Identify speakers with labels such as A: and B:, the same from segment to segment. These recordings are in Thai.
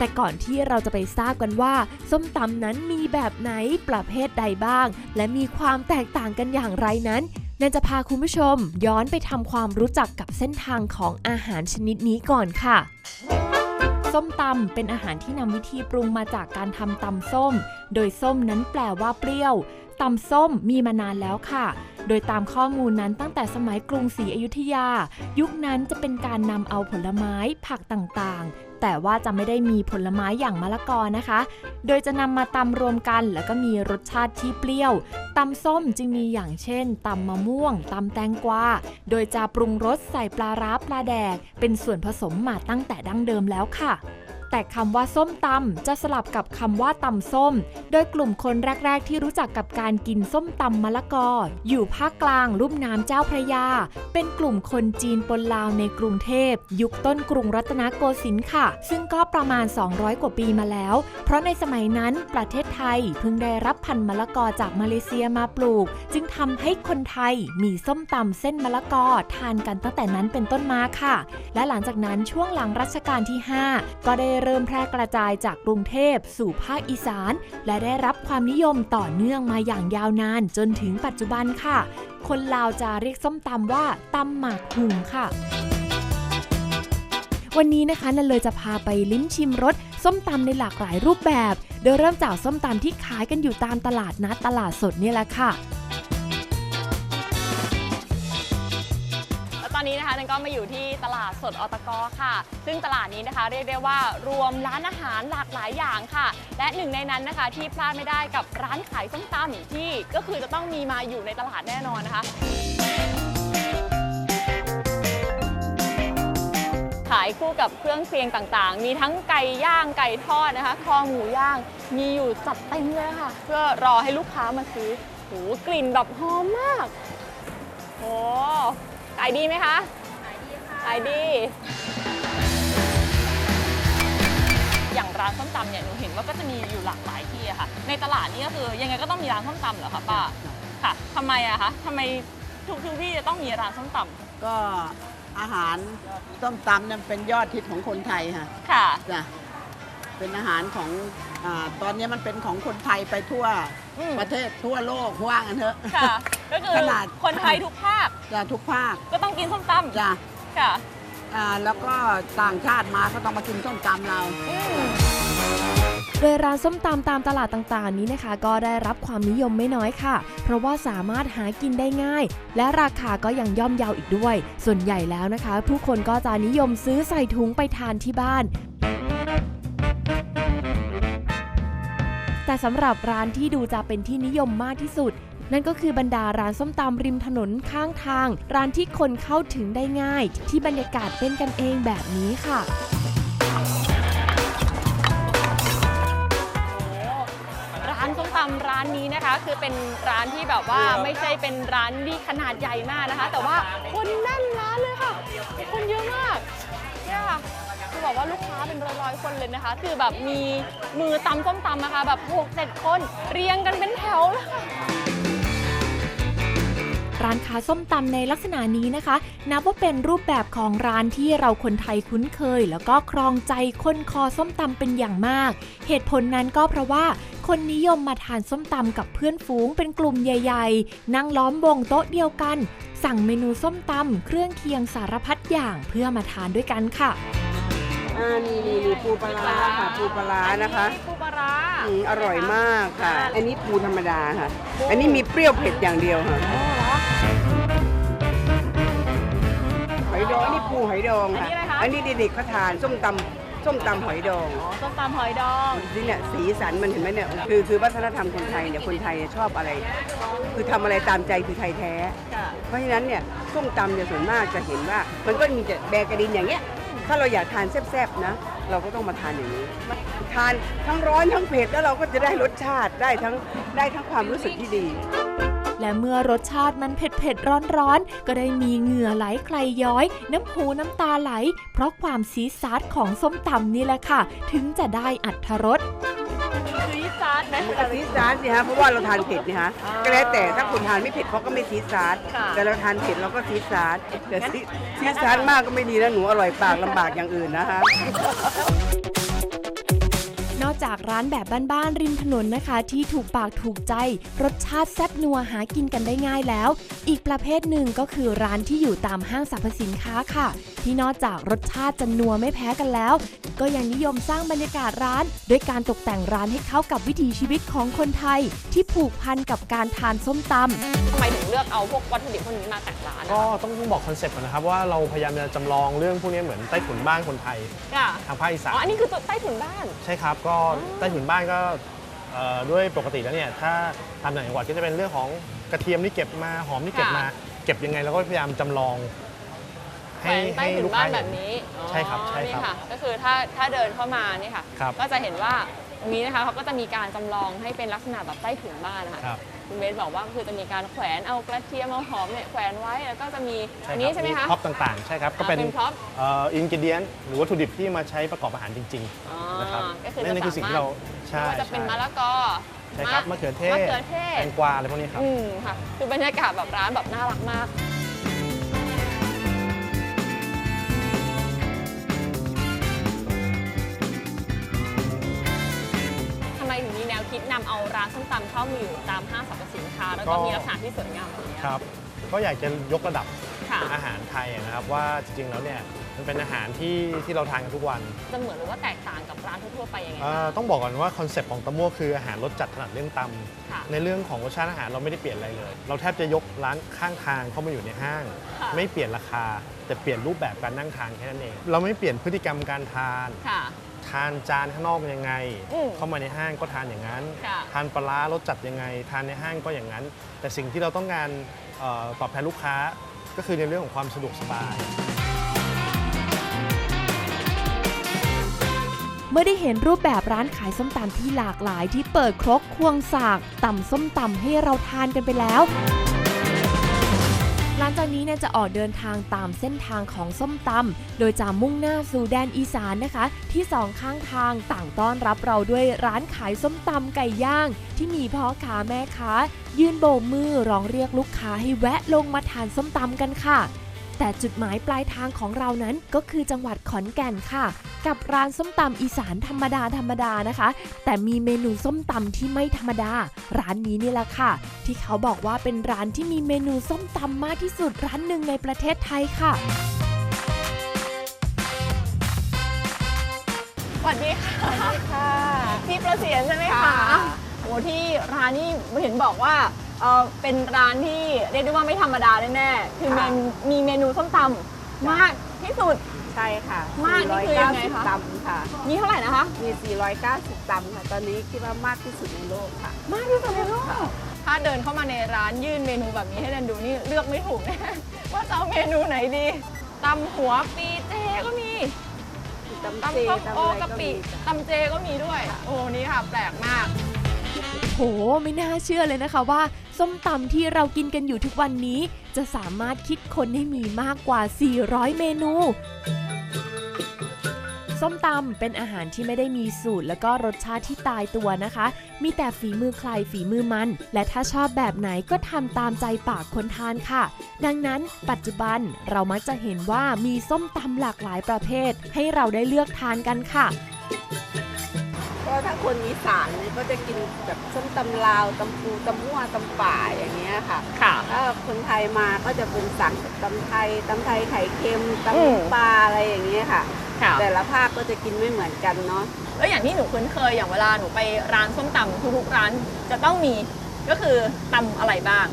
A: แต่ก่อนที่เราจะไปทราบกันว่า ส้มตำนั้นมีแบบไหนประเภทใดบ้าง และมีความแตกต่างกันอย่างไรนั้นนันจะพาคุณผู้ชมย้อนไปทำความรู้จักกับเส้นทางของอาหารชนิดนี้ก่อนค่ะส้มตำเป็นอาหารที่นำวิธีปรุงมาจากการทำตำส้ม โดยส้มนั้นแปลว่าเปรี้ยวตำส้มมีมานานแล้วค่ะ โดยตามข้อมูลนั้นตั้งแต่สมัยกรุงศรีอยุธยา ยุคนั้นจะเป็นการนำเอาผลไม้ผักต่างๆ แต่ว่าจะไม่ได้มีผลไม้อย่างมะละกอนะคะ โดยจะนำมาตำรวมกันแล้วก็มีรสชาติที่เปรี้ยวตำส้มจึงมีอย่างเช่นตำมะม่วงตำแตงกวาโดยจะปรุงรสใส่ปลาร้าปลาแดก เป็นส่วนผสมมาตั้งแต่ดั้งเดิมแล้วค่ะ แต่คำว่าส้มตำจะสลับกับคำว่าตำส้ม โดยกลุ่มคนแรก ๆ ที่รู้จักกับการกินส้มตำมะละกอ อยู่ภาคกลางลุ่มน้ำเจ้าพระยา เป็นกลุ่มคนจีนปนลาวในกรุงเทพ ยุคต้นกรุงรัตนโกสินทร์ค่ะ ซึ่งก็ประมาณ 200 กว่าปีมาแล้ว เพราะในสมัยนั้นประเทศไทยเพิ่งได้รับพันธุ์มะละกอจากมาเลเซียมาปลูก จึงทำให้คนไทยมีส้มตำเส้นมะละกอทานกันตั้งแต่นั้นเป็นต้นมาค่ะ และหลังจากนั้นช่วงหลังรัชกาลที่ 5 ก็ได้เริ่มแพร่กระจายจากกรุงเทพสู่ภาคอีสาน และได้รับความนิยมต่อเนื่องมาอย่างยาวนานจนถึงปัจจุบันค่ะ คนลาวจะเรียกส้มตำว่าตำหมากหุงค่ะวันนี้นะคะนันเลยจะพาไปลิ้มชิมรสส้มตำในหลากหลายรูปแบบ โดยเริ่มจากส้มตำที่ขายกันอยู่ตามตลาดนัดตลาดสดนี่แหละค่ะ
B: อนนี้นะคะนันก็มาอยู่ที่ตลาดสดอตกค่ะ ซึ่งตลาดนี้นะคะเรียกได้ว่ารวมร้านอาหารหลากหลายอย่างค่ะ และหนึ่งในนั้นนะคะที่พลาดไม่ได้กับร้านขายส้มตำที่ก็คือจะต้องมีมาอยู่ในตลาดแน่นอนนะคะขายคู่กับเครื่องเคียงต่างๆ มีทั้งไก่ย่างไก่ทอดนะคะ คอหมูย่าง มีอยู่จัดเต็มเลยค่ะ เพื่อรอให้ลูกค้ามาซื้อโหกลิ่นแบบหอมมาก โอ้ ขายดีไหมคะขายดีค่ะขายดีอย่างร้านส้มตำเนี่ยหนูเห็นว่าก็จะมีอยู่หลากหลายที่อะค่ะ ในตลาดนี่ก็คือยังไงก็ต้องมีร้านส้มตำเหรอคะป้าค่ะทำไมอะคะทำไมทุกทุกที่จะต้องมีร้านส้มตำ
C: ก็อาหารต้มตำนั้นเป็นยอดฮิตของคนไทยค่ะ
B: ค่ะ
C: จ้ะ เป็นอาหารของอาตอนนี้มันเป็นของคนไทยไปทั่ว
B: อืม
C: ประเทศทั่วโลกว่างันเถอะ
B: ค่ะ ก็คือ
C: ขนาด
B: คนไทยทุกภาค
C: จ้ะทุกภาค
B: ก็ต้องกินส้มตำ
C: จ้ะ
B: ค่ะ
C: อ่าแล้วก็ต่างชาติมาก็ต้องมากินส้มตำเรา
B: อืม
A: โดยร้านส้มตำตามตลาดต่างๆ นี้นะคะ ก็ได้รับความนิยมไม่น้อยค่ะ เพราะว่าสามารถหากินได้ง่าย และราคาก็ยังย่อมเยาอีกด้วย ส่วนใหญ่แล้วนะคะ ผู้คนก็จะนิยมซื้อใส่ถุงไปทานที่บ้าน แต่สำหรับร้านที่ดูจะเป็นที่นิยมมากที่สุด นั่นก็คือบรรดาร้านส้มตำริมถนนข้างทาง ร้านที่คนเข้าถึงได้ง่าย ที่บรรยากาศเป็นกันเองแบบนี้ค่ะ
B: ร้านส้มตำร้านนี้นะคะ คือเป็นร้านที่แบบว่าไม่ใช่เป็นร้านที่ขนาดใหญ่มากนะคะ แต่ว่าคนแน่นร้านเลยค่ะ คนเยอะมากเนี่ยค่ะ บอกว่าลูกค้าเป็นร้อยๆคนเลยนะคะ คือแบบมีมือตำส้มตำนะคะ แบบหกเจ็ดคนเรียงกันเป็นแถวเลยค่ะ
A: ร้านค้าส้มตำในลักษณะนี้นะคะ นับว่าเป็นรูปแบบของร้านที่เราคนไทยคุ้นเคย แล้วก็ครองใจคนคอส้มตำเป็นอย่างมาก เหตุผลนั้นก็เพราะว่าคนนิยมมาทานส้มตำกับเพื่อนฝูงเป็นกลุ่มใหญ่ ๆ นั่งล้อมวงโต๊ะเดียวกัน สั่งเมนูส้มตำเครื่องเคียงสารพัดอย่างเพื่อมาทานด้วยกันค่ะ
D: อ่านี่นี่นี่ปูปลาร้าค่ะปูปลาร้านะคะ
B: ปูปลาร้า
D: อืมอร่อยมากค่ะ อันนี้ปูธรรมดาค่ะ อันนี้มีเปรี้ยวเผ็ดอย่างเดียวค่ะหอยดองอันนี้ปูหอยดองค่ะอันนี้เด็กๆเขาทานส้มตำส้มตำหอยดอง
B: อ๋อส้มตำหอยดอง
D: นี่เนี่ยสีสันมันเห็นไหมเนี่ยคือคือวัฒนธรรมคนไทยเนี่ยคนไทยเนี่ยชอบอะไร คือทำอะไรตามใจคือไทยแท้
B: ค่ะ
D: เพราะฉะนั้นเนี่ยส้มตำเนี่ยส่วนมากจะเห็นว่า มันก็มีแต่แบกระดินอย่างเงี้ย ถ้าเราอยากทานแซ่บๆนะ เราก็ต้องมาทานอย่างนี้ ทานทั้งร้อนทั้งเผ็ดแล้วเราก็จะได้รสชาติได้ทั้งได้ทั้งความรู้สึกที่ดี
A: และเมื่อรสชาติมันเผ็ดๆร้อนๆก็ได้มีเหงื่อไหลใครย้อย น้ำหูน้ำตาไหล เพราะความซีซาร์ของส้มตำนี่แหละค่ะ ถึงจะได้อัตรส
B: ซีซาร์ไหม
D: มันก็ซีดซาร์สิฮะเพราะว่าเราทานเผ็ดนี่ฮะ
B: อ่า
D: ก็แล้วแต่ถ้าคุณทานไม่เผ็ดเขาก็ไม่ซีดซาร์
B: ค่ะ
D: แต่เราทานเผ็ดเราก็ซีดซาร์แต่ซีดซีดซาร์มากก็ไม่ดีนะหนูอร่อยปากลำบากอย่างอื่นนะคะ
A: นอกจากร้านแบบบ้านๆริมถนนนะคะ ที่ถูกปากถูกใจ รสชาติแซ่บนัวหากินกันได้ง่ายแล้ว อีกประเภทหนึ่งก็คือร้านที่อยู่ตามห้างสรรพสินค้าค่ะที่นอกจากรสชาติจะนัวไม่แพ้กันแล้ว ก็ยังนิยมสร้างบรรยากาศร้าน ด้วยการตกแต่งร้านให้เข้ากับวิถีชีวิตของคนไทย ที่ผูกพันกับการทานส้มตำ
B: ทำไมถึงเลือกเอาพวกวัตถุดิบพวกนี้มาแต่งร้านอะ
E: ก็ต้องบอกคอนเซปต์ก่อนนะครับว่าเราพยายามจะจำลองเรื่องพวกนี้เหมือนใต้ถุนบ้านคนไทย
B: ค่ะ
E: ทางภาคอีสา
B: อ๋อนอันนี้คือตัวใต้ถุนบ้าน
E: ใช่ครับก็ใต้ถุนบ้านก็เอ่อด้วยปกติแล้วเนี่ยถ้าทำต่างจังหวัดก็จะเป็นเรื่องของกระเทียมที่เก็บมาหอมที่เก็บมา
B: ค่ะ
E: เก็บยังไงเราก็พยายามจำลอง
B: แขวนใต้ถุนบ้านแบบนี้
E: ใช่ครับใช่
B: อ๋อ
E: ครับ
B: นี่ค่ะก็คือถ้าถ้าเดินเข้ามานี่ค่ะ
E: ครับ
B: ก็จะเห็นว่าตรงนี้นะคะเขาก็จะมีการจำลองให้เป็นลักษณะแบบใต้ถุนบ้านนะคะ
E: ครับ
B: คุณเบสบอกว่าคือจะมีการแขวนเอากระเทียมเอาหอมเนี่ยแขวนไว้แล้วก็จะมี
E: ใช่
B: อัน
E: ค
B: นี้
E: รับ
B: ใช่ไหมคะ
E: พร็อพต่างๆ ใช่ครับ ก็เป็น
B: อ่าเป็น prop
E: อินกิเดียนหรือวัตถุดิบที่มาใช้ประกอบอาหารจริง
B: อ๋อ
E: ๆนะครับ
B: ก็คือ
E: นั่นนี่คือสิ่งที่เราใช่
B: ไม่ว่าจะเป็น
E: ใช่
B: มะละกอ
E: ใช่ครับมะเขือเทศ
B: มะเขือเทศ
E: แตงกวาอะไรพวกนี้ครับ
B: อืมค่ะคือบรรยากาศแบบร้านแบบน่ารักมาก เอาร้านส้มตำเข้ามาอยู่ตามห้างสรรพสินค้า แล้วก็
E: ก็
B: มีลักษณะที่สวยงามแบบนี้
E: ครับ ก็อยากจะยกระดับ
B: ค่ะ
E: อาหารไทยอะนะครับว่าจริงๆแล้วเนี่ยมันเป็นอาหารที่ที่เราทานกันทุกวัน
B: จะเหมือนหรือว่าแตกต่างกับร้านทั่วๆไปยังไง
E: เอ่อ
B: คะ
E: ต้องบอกก่อนว่าคอนเซปต์ของตะมั่วคืออาหารรสจัดถนัดเรื่องต
B: ค่ะำ
E: ในเรื่องของรสชาติอาหารเราไม่ได้เปลี่ยนอะไรเลย เราแทบจะยกร้านข้างทางเข้ามาอยู่ในห้าง
B: ค่ะ
E: ไม่เปลี่ยนราคาแต่เปลี่ยนรูปแบบการนั่งทานแค่นั้นเอง เราไม่เปลี่ยนพฤติกรรมการทาน
B: ค่ะ
E: ทานจานข้างนอกยังไง
B: อืม
E: เข้ามาในห้างก็ทานอย่างนั้น
B: ค่ะ
E: ทานปลาร้ารสจัดยังไง ทานในห้างก็อย่างนั้น แต่สิ่งที่เราต้องการเอ่อตอบแทนลูกค้าก็คือในเรื่องของความสะดวกสบาย
A: เมื่อได้เห็นรูปแบบร้านขายส้มตำที่หลากหลายที่เปิดครกควงสากตำส้มตำให้เราทานกันไปแล้ว หลังจากนี้เนี่ยจะออกเดินทางตามเส้นทางของส้มตำโดยจะมุ่งหน้าสู่แดนอีสานนะคะ ที่สองข้างทางต่างต้อนรับเราด้วยร้านขายส้มตำไก่ย่าง ที่มีพ่อค้าแม่ค้า ยืนโบกมือร้องเรียกลูกค้าให้แวะลงมาทานส้มตำกันค่ะ แต่จุดหมายปลายทางของเรานั้นก็คือจังหวัดขอนแก่นค่ะ กับร้านส้มตำอีสานธรรมดาธรรมดานะคะ แต่มีเมนูส้มตำที่ไม่ธรรมดา ร้านนี้นี่แหละค่ะ ที่เขาบอกว่าเป็นร้านที่มีเมนูส้มตำมากที่สุดร้านหนึ่งในประเทศไทยค่ะ
B: สวัสดีค่ะสวัสดีค่ะ พี่ประเสียนใช่ไหมคะ โอ้ที่ร้านนี่เห็นบอกว่า เออเป็นร้านที่เรียกได้ว่าไม่ธรรมดาแน่ๆคือเมนมีเมนูส้มตำมากที่สุด
C: ใช่ค่ะ
B: มากนี่คือยังไงคะ
C: 490ตำค่ะ
B: มีเท่าไหร่นะคะ
C: มี 490ตำค่ะ ตอนนี้คิดว่ามากที่สุดในโลกค่ะ
B: มากที่สุดในโลกถ้าเดินเข้ามาในร้านยื่นเมนูแบบนี้ให้แดนดูนี่เลือกไม่ถูกแน่ ว่าจะเอาเมนูไหนดีตำหัวปีเจก็มี
C: ตำ
B: ตำ
C: เจ
B: ส้ม
C: ตำ
B: โอ
C: อะไร
B: กะ
C: ก็
B: ปิ
C: มีจ้ะ
B: ตำเจก็มีด้วย โอ้นี่ค่ะ แปลกมาก
A: โห ไม่น่าเชื่อเลยนะคะว่า ส้มตำที่เรากินกันอยู่ทุกวันนี้ จะสามารถคิดค้นให้มีมากกว่า 400 เมนู ส้มตำเป็นอาหารที่ไม่ได้มีสูตร แล้วก็รสชาติที่ตายตัวนะคะ มีแต่ฝีมือใครฝีมือมัน และถ้าชอบแบบไหนก็ทำตามใจปากคนทานค่ะ ดังนั้นปัจจุบันเรามักจะเห็นว่ามีส้มตำหลากหลายประเภท ให้เราได้เลือกทานกันค่ะ
C: ก็ถ้าคนอีสานเนี่ยก็จะกินแบบ ส้มตำลาวตำปูตำมั่วตำป่าอย่างเงี้ยค่ะ
B: ค่ะ
C: ถ้าคนไทยมาก็จะเป็นสั่งตำไทยตำไทยไข่เค็มตำ
B: อืม
C: น้ำปลาอะไรอย่างเงี้ยค่ะ
B: ค่ะ
C: แต่ละภาคก็จะกินไม่เหมือนกันเนาะ
B: แล้วอย่างที่หนูคุ้นเคยอย่างเวลาหนูไปร้านส้มตำทุกๆร้านจะต้องมีก็คือตำอะไรบ้าง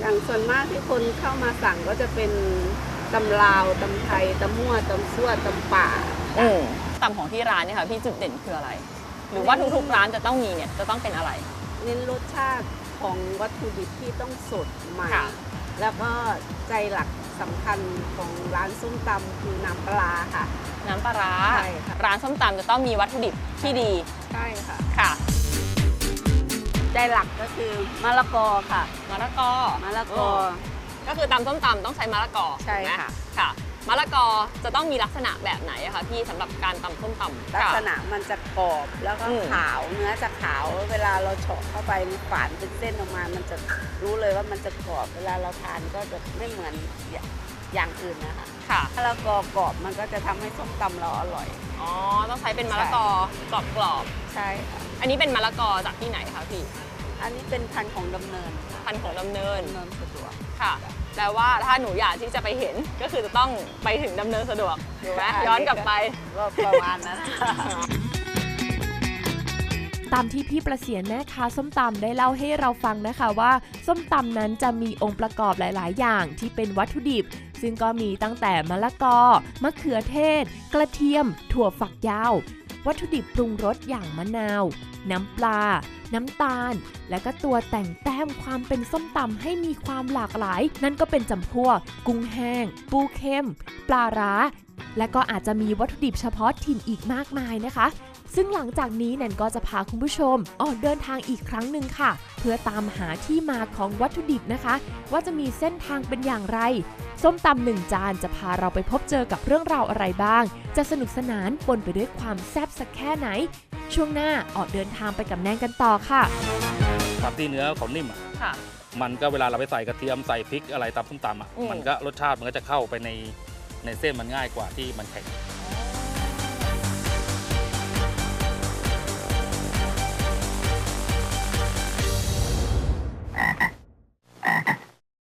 C: อย่างส่วนมากที่คนเข้ามาสั่งก็จะเป็นตำลาวตำไทยตำมั่วตำซั่วตำป่า
B: อืมตำของที่ร้านเนี่ยค่ะพี่จุดเด่นคืออะไร หรือว่าทุกๆร้านจะต้องมีเนี่ยจะต้องเป็นอะไร
C: เน้นรสชาติของวัตถุดิบที่ต้องสดใหม่
B: ค่ะ
C: แล้วก็ใจหลักสำคัญของร้านส้มตำคือน้ำปลาค่ะ
B: น้ำปลาร้า
C: ใช่ค่ะ
B: ร้านส้มตำจะต้องมีวัตถุดิบที่ดี
C: ใช่ค่ะ
B: ค่ะ
C: ใจหลักก็คือมะละกอค่ะ
B: มะละกอ
C: มะละกอ
B: ก็คือตำส้มตำต้องใช้มะละกอ
C: ใช่
B: ถูกไหม
C: ค่ะ
B: ค่ะ มะละกอจะต้องมีลักษณะแบบไหนอะคะพี่สำหรับการตำส้มตำ
C: ลัก
B: ค่ะ
C: ษณะมันจะกรอบแล้วก็
B: อืม
C: ขาวเนื้อจะขาวเวลาเราเฉาะเข้าไปมันฝานเป็นเส้นออกมา มันจะรู้เลยว่ามันจะกรอบเวลาเราทานก็จะไม่เหมือนอย่างอื่นนะคะ
B: ค่ะ
C: มะละกอกรอบมันก็จะทำให้ส้มตำเราอร่อย
B: อ๋อต้องใช้เป็นมะละกอกรอบกรอบ
C: ใช่ค่ะ
B: ๆอันนี้เป็นมะละกอจากที่ไหนคะพี่
C: อันนี้เป็นพันธุ์ของดำเนิน
B: พันธุ์ของดำเนิน
C: ดำเนินสะดวก
B: ค่ะแปลว่าถ้าหนูอยากที่จะไปเห็นก็คือจะต้องไปถึงดำเนินสะดวกถูกไหม
C: ใช่
B: ย้อนกลับไป
C: ก็ประมาณนั้น
A: ตามที่พี่ประเสียนแม่ค้าส้มตำได้เล่าให้เราฟังนะคะว่า ส้มตำนั้นจะมีองค์ประกอบหลาย ๆ อย่างที่เป็นวัตถุดิบ ซึ่งก็มีตั้งแต่มะละกอ มะเขือเทศ กระเทียม ถั่วฝักยาว วัตถุดิบปรุงรสอย่างมะนาว น้ำปลา น้ำตาล และก็ตัวแต่งแต้มความเป็นส้มตำให้มีความหลากหลาย นั่นก็เป็นจำพวก กุ้งแห้ง ปูเค็ม ปลาร้า และก็อาจจะมีวัตถุดิบเฉพาะถิ่นอีกมากมายนะคะซึ่งหลังจากนี้แนนก็จะพาคุณผู้ชมออกเดินทางอีกครั้งหนึ่งค่ะ เพื่อตามหาที่มาของวัตถุดิบนะคะ ว่าจะมีเส้นทางเป็นอย่างไร ส้มตำหนึ่งจานจะพาเราไปพบเจอกับเรื่องราวอะไรบ้าง จะสนุกสนานปนไปด้วยความแซ่บสักแค่ไหน ช่วงหน้าออกเดินทางไปกับแนนกันต่อค่ะ
F: ปาร์ตี้เนื้อเขานิ่มอะ
B: ค่ะ
F: มันก็เวลาเราไปใส่กระเทียมใส่พริกอะไรตามส้มตำอะ
B: อืม
F: มันก็รสชาติมันก็จะเข้าไปในในเส้นมันง่ายกว่าที่มันแข็ง